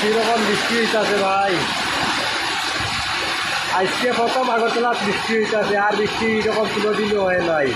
কীরকম বৃষ্টি হইতেছে ভাই? আজকে প্রথম আগরতলা বৃষ্টি হইতেছে, আর বৃষ্টি এরকম তুলে দিলে হয় নাই।